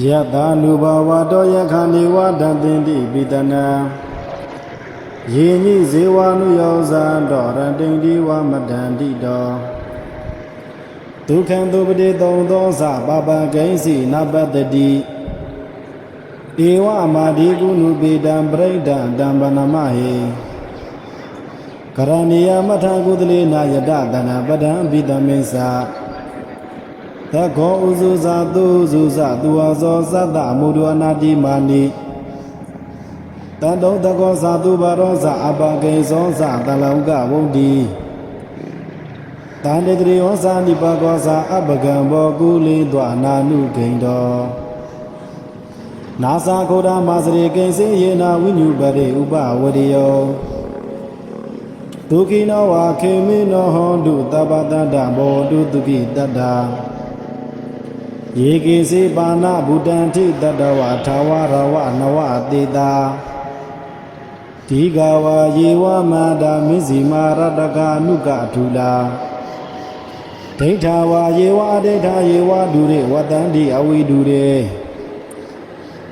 ယတာနုဘဝတောယခဏေဝတံတင်တိပိတနာယေညိဇေဝနုယောဇာတောရတိန်ဒီဝမတန္တိတောဒုက္ခံသူပတိသုံးသောသပပဂိဉ္စီနပတ္တိဧဝမာဒီကုဏုပေတံပရိဒံတံဗနမဟေကရဏီယမထကုသလေနာယတတနာပဒံပိတမေသ သခောဥဇုဇာသူဇုဇသူဝဇောသတ္တအမုဒဝနာတိမာနိတန်တုံတကောဇာသူဘာရောဇာအပကေဇောဇာတလောကဝုဒ္ဓီတန်တေတရိယောဇာနိပကောဇာအပကံဘောကုလိတွာနာနုဂိန္တောနာသာခောဒမာစရိကိဉ္စေယေနာဝိညုပရိဥပဝရိယောဒုခိနောဝါခေမိနောဟောတုတပ္ပတတ္တဘောတုတုခိတတ္တာ ယေကေစေပါဏဗုတံထိတတ္တဝါထာဝရဝနဝတေတာဒီဃဝါယေဝမန္တာမိဇိမာရတကအနုကထူလာဒိဋ္ဌာဝါယေဝအဒိဋ္ဌာယေဝဒုရေဝတန္တိအဝိဒုရေ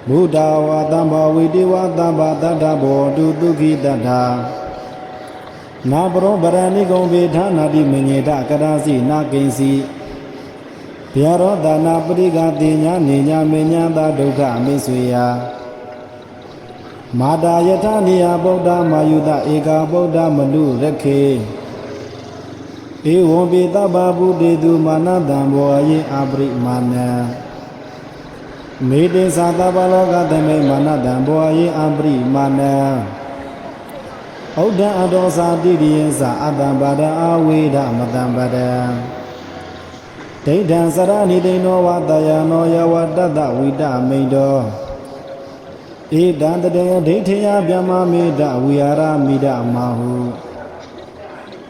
ဘုဒ္ဓဝါတံဘဝိတေဝတံဘာတတ္တဘောတုတုခိတတ္ထာနာပရောဗရဏိကုံဗေဌာနာတိမညေတကရာစီနာကိဉ္စီ ဗျာရောဒါနာပရိကတိညာနေညာမေညာသာဒုက္ခမိတ်ဆွေယမာတာယထနိယဗုဒ္ဓမာယုတဧကာဗုဒ္ဓမနုရခေဧဝံပိတဗ္ဗဗုတေတုမာနတံဘောယေအပရိမာနံမေတေသာတဗ္ဗလောကသမေမာနတံဘောယေအပရိမာနံဩဒ္ဓအတောသာတိရိယသအတ္တံပါဒအာဝေဒမတံပါဒံ ဒိဋ္ဌံစရဏိတိနောဝတယနောယဝတတ္တဝိတမိန်တောဧတံတတေဒိဋ္ဌိယဗျမမေတဝိဟာရမိဒမဟု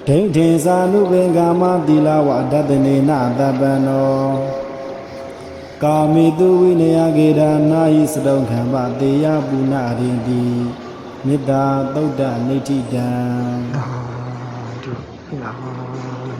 ဒိဋ္ဌိသာနုဘေကာမသီလဝဒတနေနတပ္ပနောကာမိတုဝိနယကေရနာဟိစတုံခံပတေယပုဏ္ဏရိတိမေတ္တာသုတ်တနိဋ္ဌိတံသာဓုသာဓုသာဓု